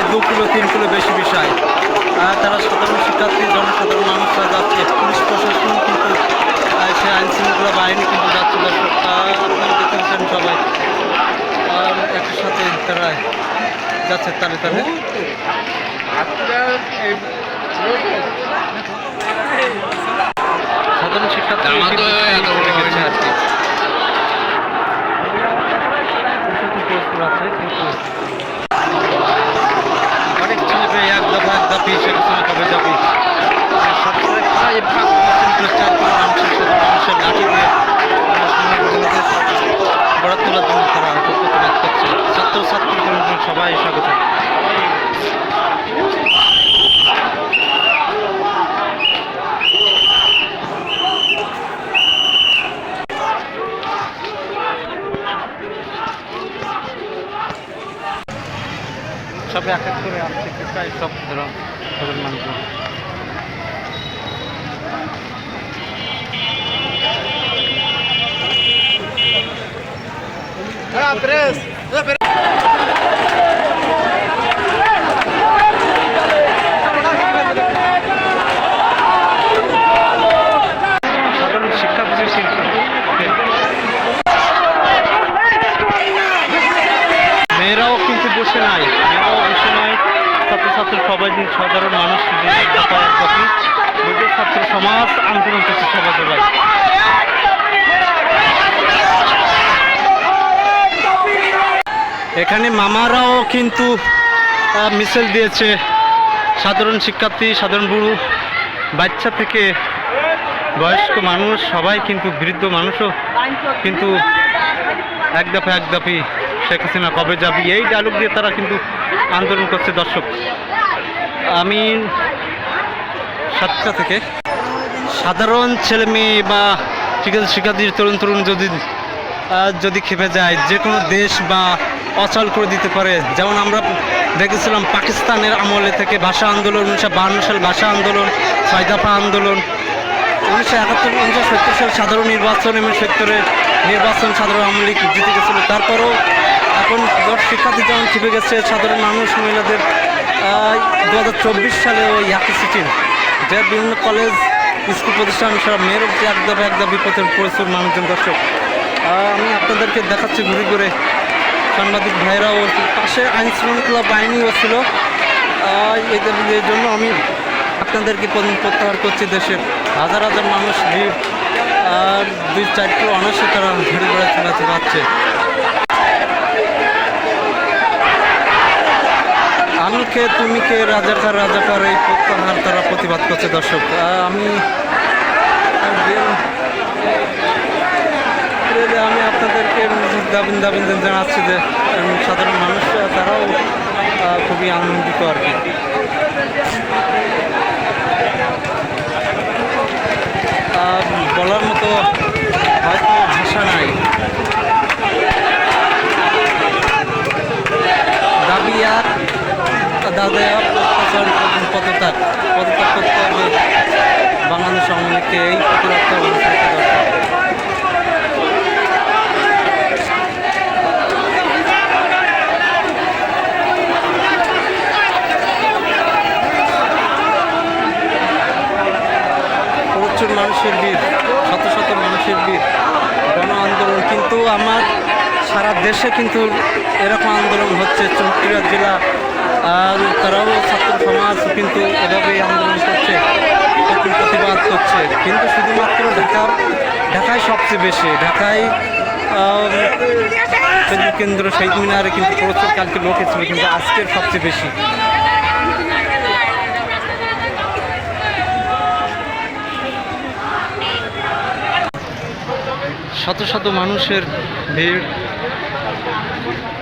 বিষয় দু কিলো তিন কিলো বেশি বিষয়। তারা সাধারণ শিক্ষার্থী জনসাধারণ মানুষরা যাচ্ছে। পুলিশ প্রশাসন কিন্তু সে আইন শৃঙ্খলা বাহিনী কিন্তু যাচ্ছে। আপনারা দেখতে পাচ্ছেন সবাই। আর একই সাথে তারা যাচ্ছে তালে তালে। সাধারণ শিক্ষার্থী আছে কিন্তু অনেক ছেলে পেয়ে এক দফা এক দাপি সেখানে কবে যাবি সবচেয়ে প্রায় পাঁচ পার্সেন্ট চার কোনো মানুষের সাথে মানুষের লাঠি দিয়ে গড়া তোলার জন্য তারা হয়তো প্রতিবাদ করছে ছাত্র ছাত্রী সবাই স্বাগত সব এক এক করে আসছে প্রায় সব ধরুন সবের মানুষজন। সাধারণ শিক্ষা প্রতিষ্ঠান মেয়েরাও কিন্তু বসে নাই মেয়েরাও বসে নাই ছাত্রছাত্রী সবাই দিন সাধারণ মানুষ প্রতি ছাত্র সমাজ আন্দোলন করছে সবাই সবাই এখানে মামারাও কিন্তু মিছিল দিয়েছে। সাধারণ শিক্ষার্থী সাধারণ বুড়ো বাচ্চা থেকে বয়স্ক মানুষ সবাই কিন্তু বৃদ্ধ মানুষও কিন্তু এক দফা এক দাপি শেখ হাসিনা কবে যাবি? এই ডায়লগ দিয়ে তারা কিন্তু আন্দোলন করছে দর্শক। আমি সাতটা থেকে। সাধারণ ছেলে মেয়ে বা শিক্ষার্থী শিক্ষার্থীর, তরুণ তরুণ যদি যদি খেপে যায়, যে কোনো দেশ বা অচল করে দিতে পারে। যেমন আমরা দেখেছিলাম পাকিস্তানের আমলে থেকে ভাষা আন্দোলন, উনিশশো বাহান্ন সাল ভাষা আন্দোলন ছয় দফা আন্দোলন, উনিশশো একাত্তর, উনিশশো সত্তর সাল সাধারণ নির্বাচন এবং সত্তরে নির্বাচন সাধারণ আওয়ামী লীগ জিতে গেছিল। তারপরও এখন শিক্ষার্থী যেমন খেপে গেছে, সাধারণ মানুষ, মহিলাদের দু হাজার চব্বিশ সালে ওই একই সিটির যে বিভিন্ন কলেজ, স্কুল প্রতিষ্ঠান সব মেয়ের উপরে এক দফা এক দফা বিপদের প্রচুর মানুষজন দর্শক। আমি আপনাদেরকে দেখাচ্ছি ঘুরে ঘুরে। সাংবাদিক ভাইরাও পাশে আইন শৃঙ্খলা বাহিনীও ছিল। এদের জন্য আমি আপনাদেরকে প্রত্যাহার করছি দেশের হাজার হাজার মানুষ ভিড়। আর দুই চারটি কিলো অনার্সে তারা ঘুরে ঘুরে চলাচল আমি কে তুমি কে রাজাকার রাজাকার এই প্রত্যাহার তারা প্রতিবাদ করছে দর্শক। আমি আমি আপনাদেরকে দাবিন দাবিন জানাচ্ছি যে সাধারণ মানুষ তারাও খুবই আনন্দিত আর কি। বলার মতো হয়তো ভাষা নাই। দাবি আর দাদা অত্যাচার পদত্যাগ। পদত্যাগ করতে হবে। বাংলাদেশ আওয়ামী এই প্রতিরক্ষা প্রচুর মানুষের ভিড়, শত শত মানুষের ভিড়। গণ আন্দোলন কিন্তু আমার সারা দেশে কিন্তু এরকম আন্দোলন হচ্ছে। চৌকিরা জেলা তারাও ছাত্র সমাজ কিন্তু এভাবেই আন্দোলন করছে প্রতিবাদ করছে। কিন্তু শুধুমাত্র ঢাকার, ঢাকায় সবচেয়ে বেশি, ঢাকায় কেন্দ্র শহীদ মিনারে কিন্তু প্রচুর কালকে লোক ছিল কিন্তু আজকের সবচেয়ে বেশি। শত শত মানুষের ভিড়,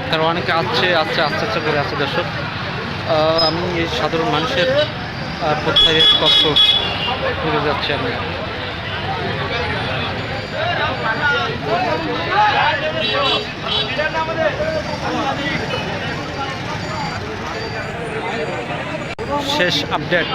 তারা অনেকে আসছে আসছে আস্তে আস্তে করে আছে, দর্শক। আমি এই সাধারণ মানুষের প্রত্যয়ের কষ্ট ঘুরে যাচ্ছি আমি। শেষ আপডেট।